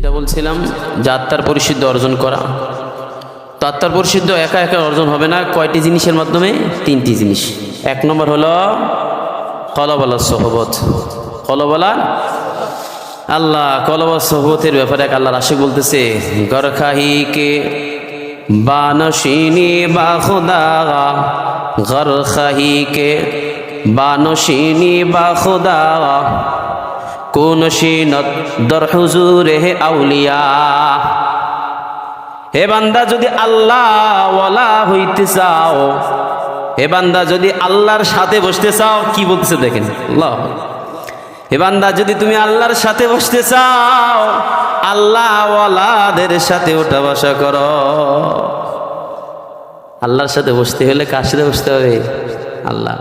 যেটা বলছিলাম যে আত্মার পরিশুদ্ধ অর্জন করা। তো আত্মার পরিশুদ্ধ একা একা অর্জন হবে না, কয়টি জিনিসের মাধ্যমে? তিনটি জিনিস। এক নম্বর হলো কলবলা সহবত। কলবলা আল্লাহ কলবা সহবতের ব্যাপারে এক আল্লাহ রাশি বলতেছে গরখাহিকে বানসিনী বা খুদা গরখাহিকে বানসিনী বা খুদা কোন সিনত দর হুজুরে হে আউলিয়া। হে বান্দা, যদি আল্লাহ ওয়ালা হইতে চাও, হে বান্দা, যদি আল্লাহর সাথে বসতে চাও, কি বলতেছে দেখেন? আল্লাহ। হে বান্দা, যদি তুমি আল্লাহর সাথে বসতে চাও আল্লাহ ওয়ালাদের সাথে ওঠা বসা করো। আল্লাহর সাথে বসতে হলে কার সাথে বসতে হবে? আল্লাহ।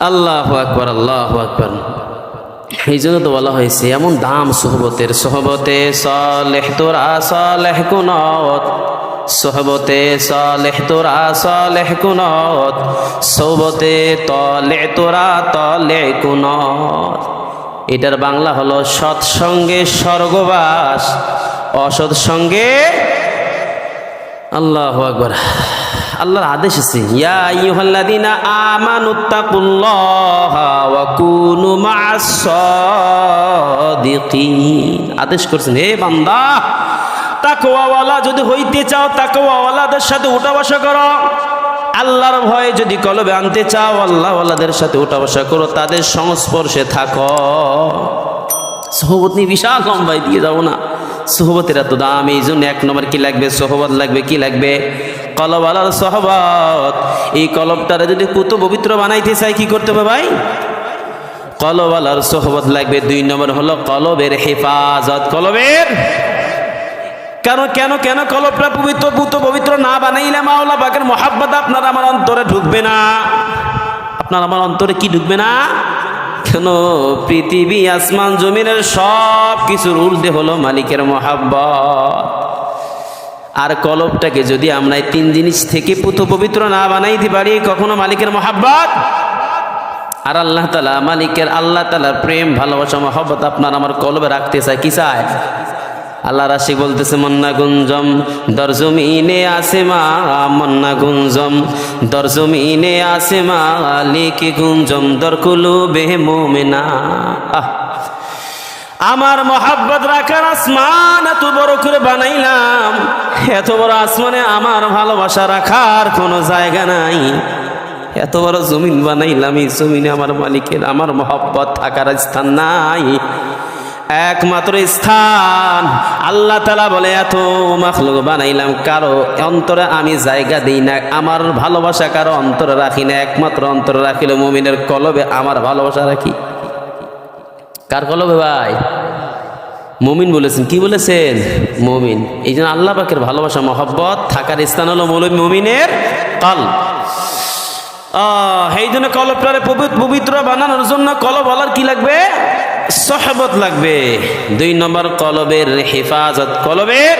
আল্লাহ আকবর আল্লাহ আকবর। এই জন্য তো বলা হয়েছে, এমন দাম সোহবতের, সোহবতে সলেহ তোরা, সলেহ কুনত সোহবতে সলেহ তোরা, সলেহ কুনত সৌবতে তলে তোরা, তলে কুনত এটার বাংলা হলো সৎসঙ্গে স্বর্গবাস, অসৎ সঙ্গে আল্লাহ আকবর। আল্লাহর আদেশ আছে কুনু আদেশ করছেন, হে বান্দা তাকওয়াওয়ালা যদি হইতে চাও তাকওয়াওয়ালাদের সাথে উঠা বসা করো। আল্লাহর ভয়ে যদি কলবে আনতে চাও আল্লাহওয়ালাদের সাথে উঠা বসা করো, তাদের সংস্পর্শে থাকো। সোহবত নিয়ে বিশাল লম্বাই দিয়ে যাব না। সোহবতের এত দাম এই জন্য এক নম্বর কি লাগবে, সোহবত লাগবে, কি লাগবে? কলব আলার সহবত। এই কলবটারে যদি পুত পবিত্র বানাইতে চাই, কি করতে হবে ভাই? কলব আলার সোহবত লাগবে। দুই নম্বর হলো কলবের হেফাজত। কলবের কেন কেন কেন কলবটা পবিত্র পুত পবিত্র না বানাইলে মাওলা বাকের মহাব্বত আপনার আমার অন্তরে ঢুকবে না? আপনার আমার অন্তরে কি ঢুকবে না? কেন, পৃথিবী, আসমান, জমিনের সব কিছুর উর্ধে হলো মালিকের মহাব্বত। আর কলবটাকে যদি আমরা এই তিন জিনিস থেকে পুত পবিত্র না বানাইতে পারি, কখনো মালিকের মহাব্বত? আর আল্লাহ তালা মালিকের আল্লাহ তালার প্রেম, ভালোবাসা, মহব্বত আপনার আমার কলবে রাখতে চায়। কি চায়? আল্লাহ রাশি বলতেছে, মন্না গুঞ্জম, দরজমিনে আসে মা মন্না গুঞ্জম, দরজমিনে আসে মা লিখি গুঞ্জম দরকুলু বেহে মোমেনা। আহ। আমার মহাব্বত রাখার আসমান এত বড় করে বানাইলাম। এত বড় আসমানে আমার ভালোবাসা রাখার কোনো জায়গা নাই। এত বড় জমিন বানাইলাম, এই জমিনে আমার মালিকের, আমার মহব্বত থাকার স্থান নাই। একমাত্র স্থান। আল্লাহ তালা বলে, এত মাখলুক বানাইলাম, কারও অন্তরে আমি জায়গা দিই না। আমার ভালোবাসা কারও অন্তরে রাখি না। একমাত্র অন্তরে রাখিল মমিনের কলবে আমার ভালোবাসা রাখি। কার কলবে ভাই? মমিন বলেছেন। কি বলেছেন? মমিন। এই জন্য আল্লাহ পাকের ভালোবাসা, মহব্বত থাকার স্থান হলো মৌলবী মমিনের কল। এই জন্য কলবটারে পবিত্র বানানোর জন্য কলব বলার কি লাগবে? সহবত লাগবে। দুই নম্বর কলবের হেফাজত। কলবের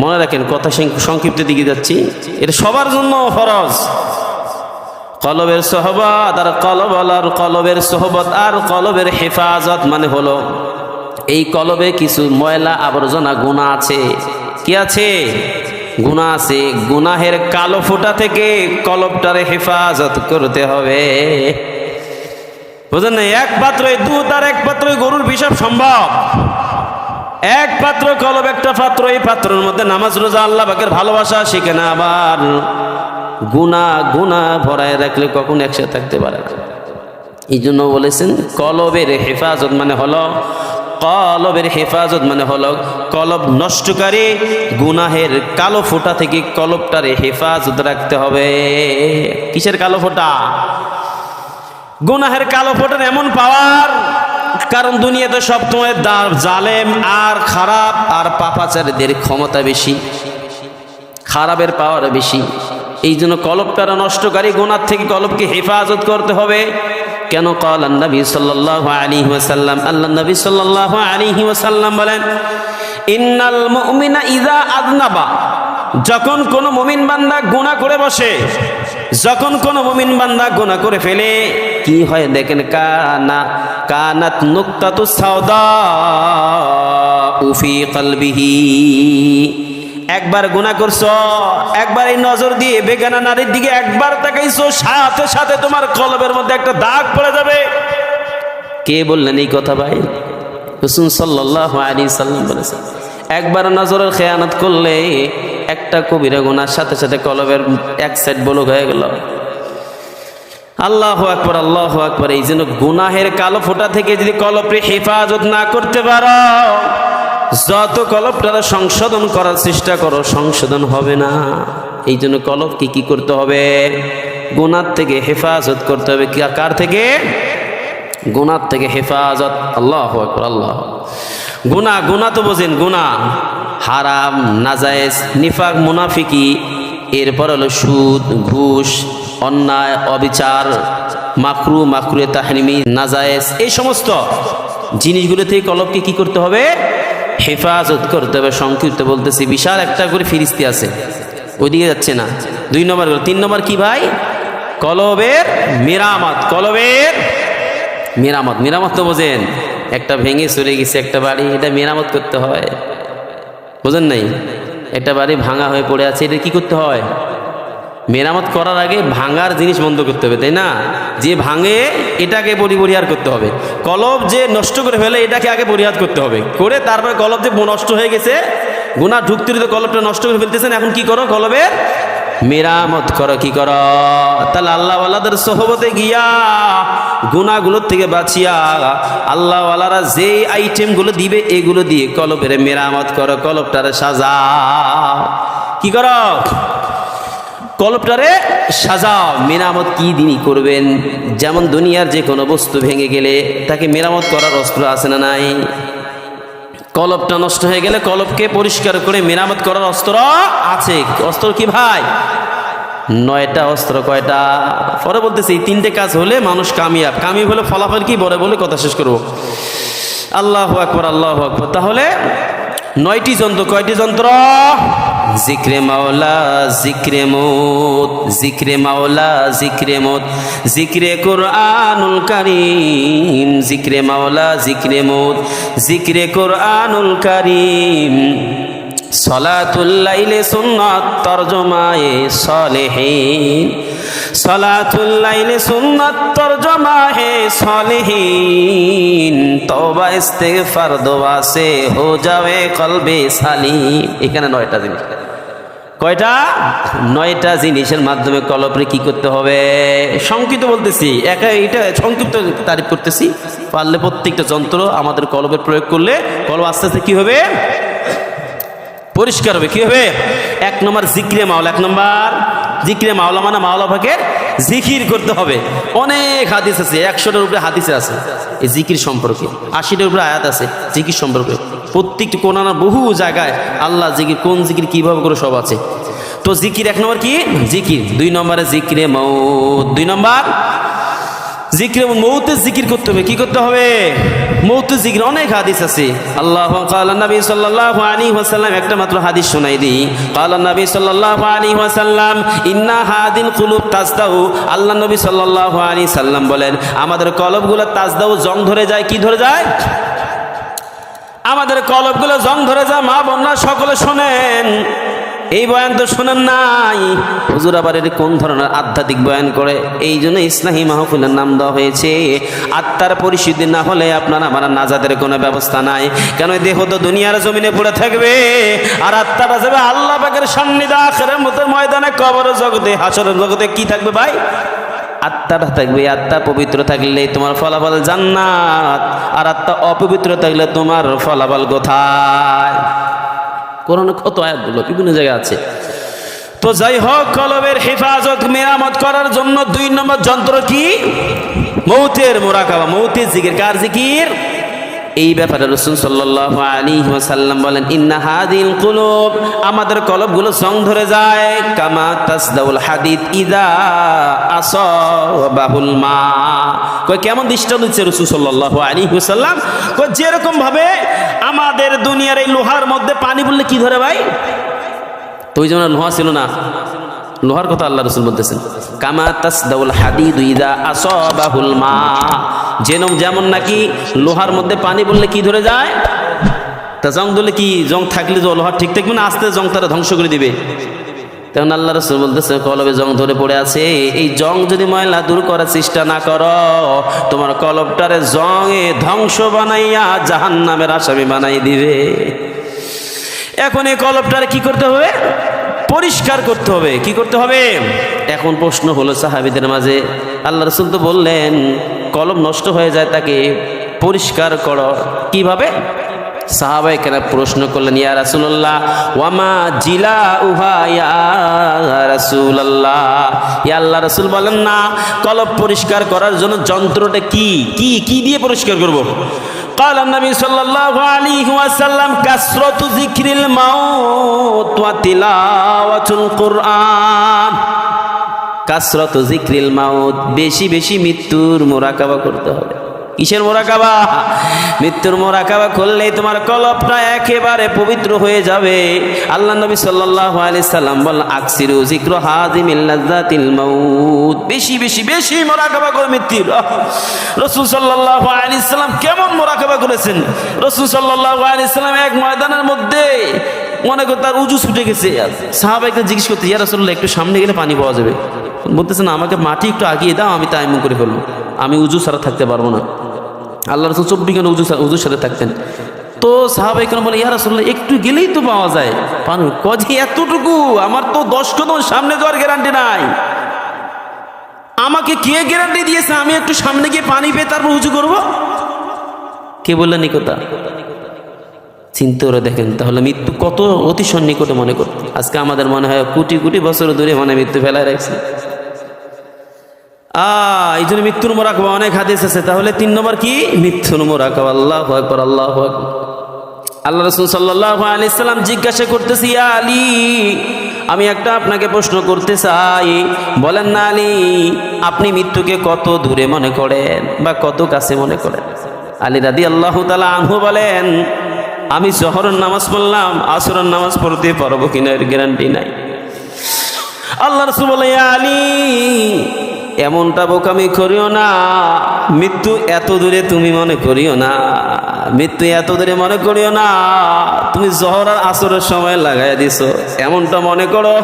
মনে রাখেন, কথা সংক্ষিপ্ত দিকে যাচ্ছি। এটা সবার জন্য ফরজ। কলবের সহবত আর কলব আর কলবের সহবত আর কলবের হেফাজত মানে হলো, এই কলবে কিছু ময়লা আবর্জনা গুণা আছে। কি আছে? গুণা আছে। গুনাহের কালো ফোঁটা থেকে কলবটারে হেফাজত করতে হবে। বুঝলেন না? এক পাত্রই দুধ আর এক পাত্রই গরুর বিষব সম্ভব। এক পাত্র কলব, একটা পাত্র, এই পাত্রের মধ্যে নামাজ রোজা আল্লাহ বাকের ভালোবাসা, শিখে না আবার। গুণা গুণা ভরায় রাখলে কখন একসাথে থাকতে পারে? এই জন্য বলেছেন, কলবের হেফাজত মানে হলো, কলবের হেফাজত মানে হলো, কলব নষ্টকারী গুনাহের কালো ফোঁটা থেকে কলবটারে হেফাজত রাখতে হবে। কিসের কালো ফোঁটা? গুনাহের কালো ফোঁটার এমন পাওয়ার, কারণ দুনিয়াতে সবসময় জালেম আর খারাপ আর পাপাচারীদের ক্ষমতা বেশি, খারাপের পাওয়ার বেশি। এই জন্য কলবটারা নষ্টকারী গোনার থেকে কলবকে হেফাজত করতে হবে। কেন কল নবী সাল্লাহ আলী ওয়াসাল্লাম? আল্লাহ নবী সাল্লাহ আলী ওয়াসাল্লাম বলেন, ইন্নাল মুমিনা ইদা আদনাবা যখন কোনো মুমিন বান্দা গুনাহ করে বসে, যখন কোনো মুমিন বান্দা গুনাহ করে ফেলে, কি হয় দেখেন, কানা, কানাত নুক্তা নুক্তাতু সাউদা উফি কলবিহি। একবার গুণা করছ, একবার এই নজর দিয়ে বেগানা নারীর দিকে একবার তাকাইছো, সাথে সাথে তোমার কলবের মধ্যে একটা দাগ পড়ে যাবে। কে বললেন এই কথা ভাই? হুসুন সাল্লাহ আলী সাল্লাম বলেছেন, একবার নজরের খেয়ানত করলে একটা কবিরা গুনার সাথে সাথে কলবের এক সাইড বলক হয়ে গেল। আল্লাহ আকবর আল্লাহ আকবর, এই জন্য গুনাহের কালো ফোঁটা থেকে যদি কলপে হেফাজত না করতে পারো যত কলপটা সংশোধন করার চেষ্টা করো, সংশোধন হবে না। এই জন্য কলপকে কি করতে হবে? গোনার থেকে হেফাজত করতে হবে। কার থেকে? গোনার থেকে হেফাজত। আল্লাহ আল্লাহ গুনা গুনা তো বোঝেন, গুনা। হারাম, নাজায়েজ, নিফাক, মুনাফিকি। এরপর হলো সুদ, ঘুষ, অন্যায়, অবিচার, মাকরু, মাকরুয়ে, তাহরিমি, নাজায়েজ, এই সমস্ত জিনিসগুলো থেকে কলবকে কি করতে হবে? হেফাজত করতে হবে, সংক্ষিপ্ত বলতেছি। বিশাল একটা করে ফিরিস্তি আছে। ওইদিকে যাচ্ছে না। দুই নম্বর তিন নম্বর কি ভাই? কলবের মেরামত। কলবের মেরামত। মেরামত তো বোঝেন, একটা ভেঙে চলে গেছে একটা বাড়ি, এটা মেরামত করতে হয়। বোঝেন নাই? একটা বাড়ি ভাঙা হয়ে পড়ে আছে, এটা কি করতে হয়? মেরামত করার আগে ভাঙার জিনিস বন্ধ করতে হবে, তাই না? যে ভাঙে এটাকে পরিপরিহার করতে হবে। কলব যে নষ্ট করে ফেলে এটাকে আগে পরিহার করতে হবে। করে তারপরে কলব যে নষ্ট হয়ে গেছে গুণা ঢুকতে ঢুকতে কলবটা নষ্ট করে ফেলতেছেন, এখন কি করো? কলবের মেরামত করো, কি করো? তাহলে আল্লাহওয়ালাদের সহবতে গিয়া গুণাগুলোর থেকে বাঁচিয়া আল্লাহওয়ালারা যে আইটেমগুলো দিবে, এগুলো দিয়ে কলবের মেরামত করো, কলবটারে সাজা। কি করো? কলপটারে সাজাও। মেরামত কি দিনই করবেন? যেমন দুনিয়ার যে কোনো বস্তু ভেঙে গেলে তাকে মেরামত করার অস্ত্র আছে না নাই? কলপটা নষ্ট হয়ে গেলে কলপকে পরিষ্কার করে মেরামত করার অস্ত্র আছে। অস্ত্র কি ভাই? নয়টা অস্ত্র, কয়টা? পরে বলতেছি তিনটে কাজ হলে মানুষ কামিয়াব। কামিয়াব হলে ফলাফল কি? বলে বলে কথা শেষ করব। আল্লাহ আকবর আল্লাহ আকবর। তাহলে নয়টি যন্ত্র, কয়টি যন্ত্র? জিক্রে মাওলা, জিক্রে মোত, জিক্রে মাওলা, জিক্রে মোত, জিক্রে কোরআনুল কারিম, জিক্রে মাওলা, জিক্রে মোত, জিক্রে কোরআনুল কারিম। সলাতুল্লাইলে সুন্নত তরজমায়ে সলেহীন। সলাতুল্লাইলে সুন্নত তরজমায়ে সলেহীন। তওবা, ইস্তেগফার, দোয়া, সে হো যাবে কলবে সালিম। এখানে নয়টা জিনিস। কয়টা? নয়টা জিনিসের মাধ্যমে কলপরে কি করতে হবে? সংক্ষিপ্ত বলতেছি। একা এটা সংক্ষিপ্ত তারিফ করতেছি। পারলে প্রত্যেকটা যন্ত্র আমাদের কলবের প্রয়োগ করলে কলব আস্তে আস্তে কি হবে? পরিষ্কার হবে। কি হবে? এক নম্বর জিক্রে মাওলা, এক নম্বর জিক্রে মাওলা মানে মাওলা ভাগের জিকির করতে হবে। অনেক হাদিস আছে, একশোটার উপরে হাদিসে আছে। এই জিকির সম্পর্কে, আশিটার উপরে আয়াত আছে, জিকির সম্পর্কে। প্রত্যেকটি কোনানা বহু জায়গায় আল্লাহ জিকির, কোন জিকির কীভাবে করে সব আছে। তো জিকির এক নম্বর কি? জিকির। দুই নম্বরে জিকিরে মৌ দুই নম্বর জিক্রে মৌতে জিকির করতে হবে। কি করতে হবে? মৌতে জিকির, অনেক হাদিস আছে। আল্লাহ নবী সাল্লাল্লাহু আলাইহি ওয়াসাল্লাম একটা মাত্র হাদিস শোনাই দিই। কালা নবী সাল্লাল্লাহু আলাইহি ওয়াসাল্লাম, ইন্না হাদিন কুলুব তাজদাউ। আল্লাহ নবী সাল্লাল্লাহু আলাইহি সাল্লাম বলেন, আমাদের কলবগুলো তাজদাউ, জং ধরে যায়, কি ধরে যায়? আমাদের কলবগুলো জং ধরে যায় মা বন্যা সকলে শোনেন। এই বয়ান তো শোনেন নাই। হুজুর আবার কোন ধরনের আধ্যাত্মিক বয়ান করে? এই জন্য ইসলামী মাহফিলের নাম দেওয়া হয়েছে, আত্মার পরিশুদ্ধি না হলে আপনার আমার নাজাদের কোনো ব্যবস্থা নাই। কেন দেহ তো দুনিয়ার জমিনে পড়ে থাকবে? আর আত্মাটা যাবে আল্লাহ পাকের সান্নিধ্যে আখেরের মতো ময়দানে, কবর জগতে হাসরের জগতে কি থাকবে ভাই? আত্মাটা থাকবে আত্মা পবিত্র থাকলে তোমার ফলাফল জান্নাত। আর আত্মা অপবিত্র থাকলে তোমার ফলাফল কোথায়? কোরআনে কত আয়াতগুলো বিভিন্ন জায়গায় আছে। তো যাই হোক কলবের হেফাজত, মেরামত করার জন্য দুই নম্বর যন্ত্র কি? মৌতের মোরাকাবা, মৌতের জিকির। কার জিকির? এই ব্যাপারে রসুল সাল্লাহ আলী ওয়াসাল্লাম বলেন, ইন্না হাদিল কুলুব। আমাদের কলবগুলো সং ধরে যায়, কামা তাসদাউল হাদিদ ইদা আসাবাহুল মা। কই কেমন দৃষ্টান্ত দিচ্ছে রসুল সাল্লাহ আলী ওয়াসাল্লাম? কই যেরকম ভাবে আমাদের দুনিয়ার এই লোহার মধ্যে পানি বললে কি ধরে ভাই? তো ওই জন্য লোহা ছিল না। লোহার কথা আল্লাহ রসুল বলতেছেন। কামা তাসদাউল হাদিদ ইদা আসাবাহুল মা। যেন যেমন নাকি লোহার মধ্যে পানি বললে কি ধরে যায়? তা জং ধরলে কি, জং থাকলে যে লোহার ঠিক থাকবে না, আস্তে জং তারা ধ্বংস করে দিবে। তখন আল্লাহ রসুল বলতেছে, কলবে জং ধরে পড়ে আছে। এই জং যদি ময়লা দূর করার চেষ্টা না করো, তোমার কলবটারে জংয়ে ধ্বংস বানাইয়া জাহান নামের আসামি বানাই দিবে। এখন এই কলবটারে কি করতে হবে? পরিষ্কার করতে হবে। কি করতে হবে? এখন প্রশ্ন হলো সাহাবিদের মাঝে, আল্লাহ রসুল তো বললেন কলম নষ্ট হয়ে যায় তাকে পরিষ্কার করো। কীভাবে? সাহাবাই কেন প্রশ্ন করলেন ইয়া রাসুল্লাহ ওয়ামা জিলা উহা ইয়া রাসুল্লাহ ইয়া আল্লাহ রাসুল বলেন না কলব পরিষ্কার করার জন্য যন্ত্রটা কি কি কি দিয়ে পরিষ্কার করব قال النبي صلى الله عليه وسلم كثرة ذكر الموت وتلاوة القرآن কাসরত জিক্রিল মাউত বেশি বেশি মৃত্যুর মোরাকাবা করতে হবে কিসের মোরাকাবা? মৃত্যুর মোরাকাবা করলেই তোমার কলপটা একেবারে পবিত্র হয়ে যাবে। আল্লাহ নবী সাল্লাল্লাহু আলাইহি সাল্লাম বল আকসিরু যিকরু হাযিমিল লাযাতিল মাউত। বেশি বেশি বেশি মোরাকাবা করে মৃত্যুর! রাসূল সাল্লাল্লাহু আলাইহি সাল্লাম কেমন মোরাকাবা করেছেন? রাসূল সাল্লাল্লাহু আলাইহি সাল্লাম এক ময়দানের মধ্যে মনে কর তার উজু ছুটে গেছে। সাহাবাইকে জিজ্ঞেস করতে, ইয়া রাসূলুল্লাহ, একটু সামনে গেলে পানি পাওয়া যাবে? বলতেছেন আমাকে মাটি একটু আগিয়ে দাও, আমি তাইমুম করে ফেলব। আমি উজু ছাড়া থাকতে পারব না। আল্লাহ রসুল চব্বিশ ঘণ্টা উজু ছাড়া- উজুর সাথে থাকতেন। তো সাহাবাই কেন বলে ইয়ার আসলে একটু গেলেই তো পাওয়া যায়। পানি, কজি এতটুকু? আমার তো দশ কদম সামনে যাওয়ার গ্যারান্টি নাই। আমাকে কে গ্যারান্টি দিয়েছে? আমি একটু সামনে গিয়ে পানি পেয়ে তারপর উঁচু করব? কে বললেন নিকতা চিন্তা করে দেখেন, তাহলে মৃত্যু কত অতি সন্নিকটে মনে করতে। আজকে আমাদের মনে হয় কোটি কোটি বছর দূরে মনে মৃত্যু ফেলায় রাখছে। এই জন্য মৃত্যুর মোরাকবা অনেক হাদিস আছে। তাহলে তিন নম্বর কি? মৃত্যুর মোরাকবা। আল্লাহ আকবর, আল্লাহ আল্লাহ রসুল সাল্লাহ আলি সাল্লাম জিজ্ঞাসা করতেছি, "ইয়া আলী, আমি একটা আপনাকে প্রশ্ন করতে চাই। বলেন না আলী, আপনি মৃত্যুকে কত দূরে মনে করেন বা কত কাছে মনে করেন? আলী দাদি আল্লাহ তালা আনহু বলেন, আমি জহরের নামাজ পড়লাম, আসরের নামাজ পড়তে পারব কিনা এর গ্যারান্টি নাই। আল্লাহ রসুল বলে, "ইয়া আলী এমনটা বোকামি করিও না। মৃত্যু এত দূরে তুমি মনে করিও না। মৃত্যু এত দূরে মনে করিও না। তুমি জহর আর আসরের সময় লাগাই দিছো। এমনটা মনে করো,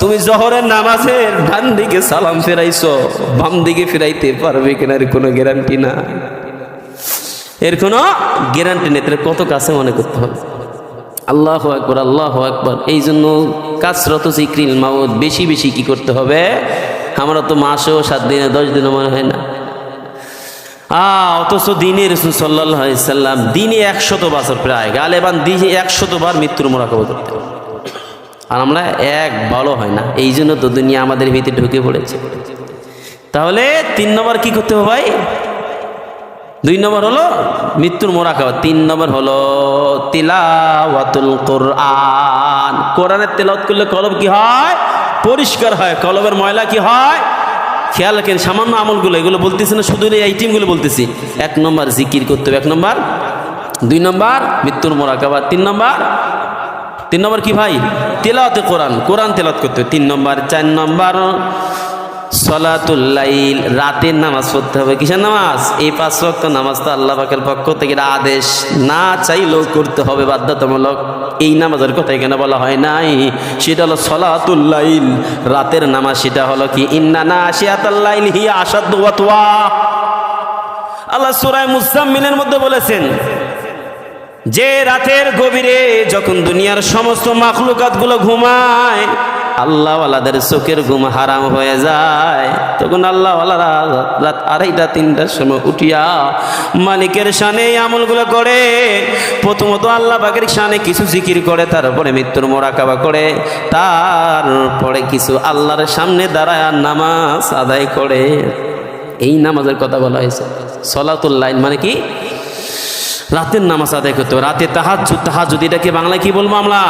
তুমি জহরের নামাজের ডান দিকে সালাম ফেরাইছো, বাম দিকে ফেরাইতে পারবে কিনা এর কোনো গ্যারান্টি না এর কোনো গ্যারান্টি নেই। কত কাছে মনে করতে হবে? আল্লাহ আকবর আল্লাহ আকবর। এই জন্য কাসরত জিক্রিল মাউদ বেশি বেশি কি করতে হবে? আমরা তো মাসেও সাত দিনে, দশ দিনে মনে হয় না। অথচ দিনে রসুল সাল্লাহ সাল্লাম দিনে একশত বছর প্রায়, গালেবান দিনে একশত বার মৃত্যুর মোরাকাবা করতে আর আমরা এক ভালো হয় না, এই জন্য তো দুনিয়া আমাদের ভিতরে ঢুকে পড়েছে। তাহলে তিন নম্বর কি করতে হবে ভাই? দুই নম্বর হলো মৃত্যুর মোরাকাবা তিন নম্বর হলো তিলাওয়াতুল কোরআন। কোরআনের তেলাওয়াত করলে কলব কি হয়? পরিষ্কার হয় কলবের ময়লা কি হয়? খেয়াল রাখেন, সামান্য আমলগুলো, এগুলো বলতেছি না, শুধু এই আইটেমগুলো বলতেছি। এক নম্বর জিকির করতে হবে, এক নম্বর। দুই নম্বর, মৃত্যুর মোরাকাবা তিন নম্বর তিন নম্বর কি ভাই? তেলাওয়াতে কোরআন কোরআন তেলাত করতে হবে। তিন নম্বর, চার নম্বর সলাতুল্লাইল রাতের নামাজ পড়তে হবে। কিসের নামাজ? এই পাঁচ ওয়াক্ত নামাজ তো আল্লাহ পাকের পক্ষ থেকে আদেশ। না চাইলেও করতে হবে বাধ্যতামূলক। এই নামাজের কথা এখানে বলা হয় নাই। সেটা হলো সলাতুল্লাইল রাতের নামাজ সেটা হলো কি? ইন্না না আসিয়াতাল্লাইল হি আসাদ আল্লাহ সুরায় মুসাম্মিলের মধ্যে বলেছেন, যে রাতের গভীরে যখন দুনিয়ার সমস্ত মাখলুকাতগুলো ঘুমায় আল্লাহওয়ালাদের চোখের ঘুম হারাম হয়ে যায়। তখন আল্লাহওয়ালারা রাত আড়াইটা, তিনটার সময় উঠিয়া মালিকের এই আমলগুলো করে। প্রথমত আল্লাহ বাগের শানে কিছু জিকির করে, তারপরে মৃত্যুর মোরাকাবা করে, তারপরে কিছু আল্লাহর সামনে দাঁড়ায় নামাজ আদায় করে। এই নামাজের কথা বলা হয়েছে। সলাতুল্লাইন মানে কি? রাতের নামাজ আদায় করতে রাতে তাহাজুদ তাহাজুদ এটাকে বাংলায় কি বলব আমরা?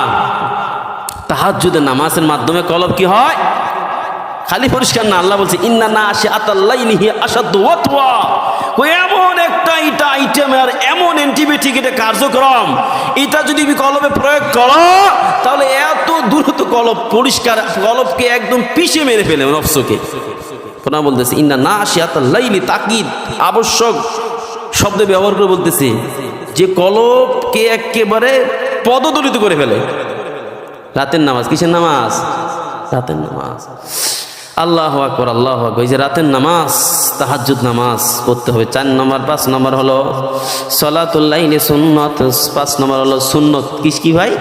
তাহাজুদের নামাজের মাধ্যমে কলব কি হয়? খালি পরিষ্কার না, আল্লাহ বলছে, ইন্না না আসে আতাল্লাইলিহি আসাদু ওয়াতওয়া। এমন একটা এটা আইটেম আর এমন অ্যান্টিবায়োটিক এটা কার্যক্রম এটা যদি কলবে প্রয়োগ করো, তাহলে এত দ্রুত কলব, পরিষ্কার কলবকে একদম পিষে মেরে ফেলে নফসকে। কোনা বলতেছে, ইন্না না শিয়াত লাইলি তাকিদ। আবশ্যক শব্দ ব্যবহার করে বলতেছে, যে কলবকে একেবারে পদদলিত করে ফেলে। রাতের নামাজ, কিসের নামাজ? রাতের নামাজ। আল্লাহ আকবর আল্লাহ আকবর। এই যে রাতের নামাজ, তাহাজ্জুদ নামাজ পড়তে হবে। চার নম্বর, পাঁচ নম্বর হলো সলাতুল্লাইনে সুন্নত। পাঁচ নম্বর হলো সুন্নত। কিস কি ভাই?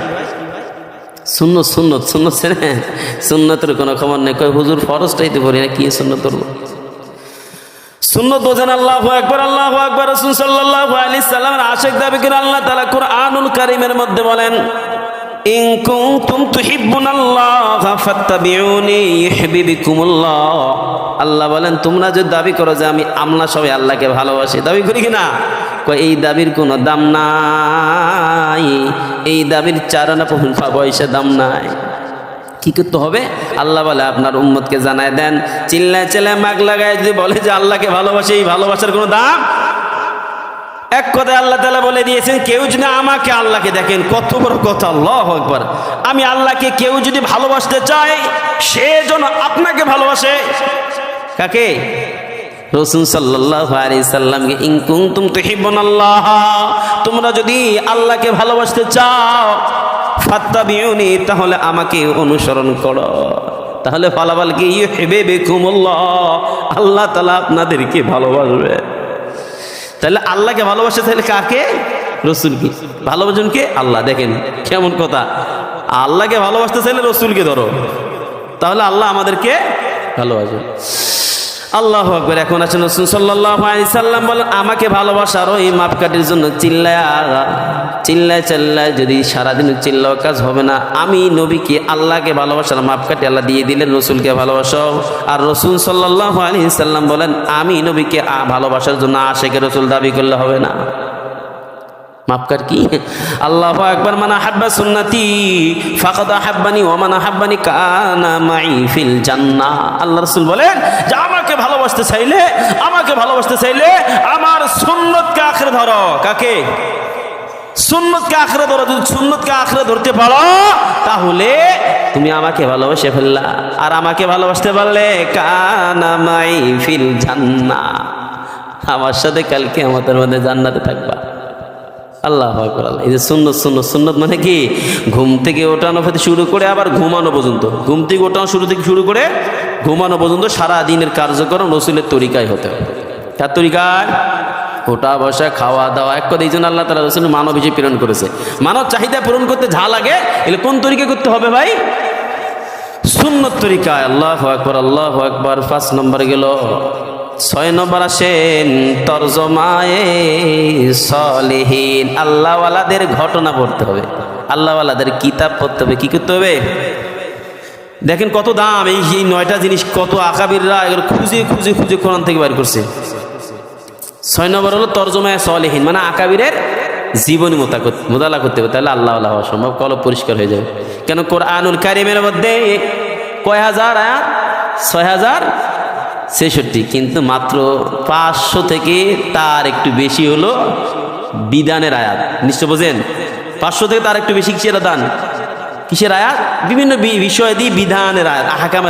সুন্নত সুন্নত সুন্নত চেনে সুন্নতের কোনো খবর নেই। কই হুজুর ফরজটাই তো করি না, কি সুন্নত করব সুন্নত বোঝেন, আল্লাহ একবার আল্লাহ একবার রসুল সাল্লাল্লাহু আলাইহি সাল্লামের আশিক দাবি করে আল্লাহ তাআলা কুরআনুল কারীমের মধ্যে বলেন আল্লাহ বলেন, তোমরা যদি দাবি করো যে আমি আমরা সবাই আল্লাহকে ভালোবাসি, দাবি করি কিনা? এই দাবির কোনো দাম নাই। এই দাবির চারানা পয়সা দাম নাই। কি করতে হবে? আল্লাহ বলে, আপনার উম্মতকে জানায় দেন। চিল্লায় চেল্লায় মাগ লাগায় যদি বলে যে আল্লাহকে ভালোবাসে, এই ভালোবাসার কোনো দাম এক কথায় আল্লাহ তালা বলে দিয়েছেন, কেউ যদি আমাকে আল্লাহকে দেখেন, কত বড় কথা, আল্লাহ একবার আমি আল্লাহকে কেউ যদি ভালোবাসতে চাই সে যেন আপনাকে ভালোবাসে। কাকে? রসুন সাল্লামকে ইনকুম তুম তুহিবন আল্লাহ তোমরা যদি আল্লাহকে ভালোবাসতে চাও, ফাত্তাবিউনি, তাহলে আমাকে অনুসরণ করো। তাহলে ফলাফল কি হেবে বেকুমুল্লাহ আল্লাহ তালা আপনাদেরকে ভালোবাসবে। তাহলে আল্লাহকে ভালোবাসে তাহলে কাকে? রসুলকে। ভালোবাসুন কে? আল্লাহ। দেখেন, কেমন কথা। আল্লাহকে ভালোবাসতে চাইলে রসুলকে ধরো। তাহলে আল্লাহ আমাদেরকে ভালোবাসবে আল্লাহ আকবর। এখন আছেন রসুল সাল্লাহ সাল্লাম বলেন, আমাকে ভালোবাসার ওই মাপকাঠির জন্য চিল্লায় চিল্লায় চিল্লায় যদি সারাদিন চিল্লাও কাজ হবে না, আমি নবীকে আল্লাহকে ভালোবাসার মাপকাঠি আল্লাহ দিয়ে দিলেন, রসুলকে ভালোবাসাও। আর রসুল সাল্লাহ আলী সাল্লাম বলেন, আমি নবীকে ভালোবাসার জন্য আশেকে রসুল দাবি করলে হবে না। মাপকার কি? আল্লাহ একবার মানা হাব্বা সুন্নতি, ফাকাদ হাব্বানি ও মানা হাব্বানি কানা মাই ফিল জান্নাহ। আল্লাহ রাসূল বলেন যে আমাকে ভালোবাসতে চাইলে, আমাকে ভালোবাসতে চাইলে আমার সুন্নতকে আঁকড়ে ধরো। কাকে? সুন্নতকে আঁকড়ে ধরো। যদি সুন্নতকে আঁকড়ে ধরতে পারো, তাহলে তুমি আমাকে ভালোবাসে ফেললা। আর আমাকে ভালোবাসতে পারলে কানা মাই ফিল জান্না আমার সাথে কালকে আমাদের মধ্যে জান্নাতে থাকবা। আল্লাহ আল্লাহ। এই যে সুন্নত সুন্নত সুন্নত মানে কি? ঘুম থেকে ওঠানো থেকে শুরু করে আবার ঘুমানো পর্যন্ত। ঘুম থেকে ওঠানো শুরু থেকে শুরু করে ঘুমানো পর্যন্ত সারা দিনের কার্যক্রম রসুলের তরিকায় হতে হবে। তার তরিকায়? ওটা বসা খাওয়া দাওয়া, এক কথা এই জন্য আল্লাহ তালা রসুল মানব হিসেবে প্রেরণ করেছে। মানব চাহিদা পূরণ করতে ঝা লাগে এলে কোন তরিকা করতে হবে ভাই? সুন্নত তরিকায়। আল্লাহ আকবর আল্লাহ আকবর, পাঁচ নম্বর গেল। ছয় নম্বর আসেন, তর্জমায়ে সলেহীন। আল্লাহওয়ালাদের ঘটনা পড়তে হবে। আল্লাহওয়ালাদের কিতাব পড়তে হবে। কি করতে হবে? দেখেন কত দাম, এই এই নয়টা জিনিস, কত আকাবিররা এগুলো খুঁজে খুঁজে খুঁজে কোরআন থেকে বের করছে। ছয় নম্বর হলো তর্জমায় সলেহীন মানে আকাবিরের জীবনী মোতা মোতালা করতে হবে, তাহলে আল্লাহ আল্লাহ সম্ভব, কলব পরিষ্কার হয়ে যাবে। কেন কোরআনুল কারিমের মধ্যে কয় হাজার আয়াত? ছয় হাজার ছেষট্টি, কিন্তু মাত্র পাঁচশো থেকে তার একটু বেশি হলো বিধানের আয়াত। নিশ্চয় বোঝেন? পাঁচশো থেকে তার একটু বেশি কিসের দান কিসের আয়াত? বিভিন্ন বিষয় দিয়ে বিধানের আয়াত আহাকামের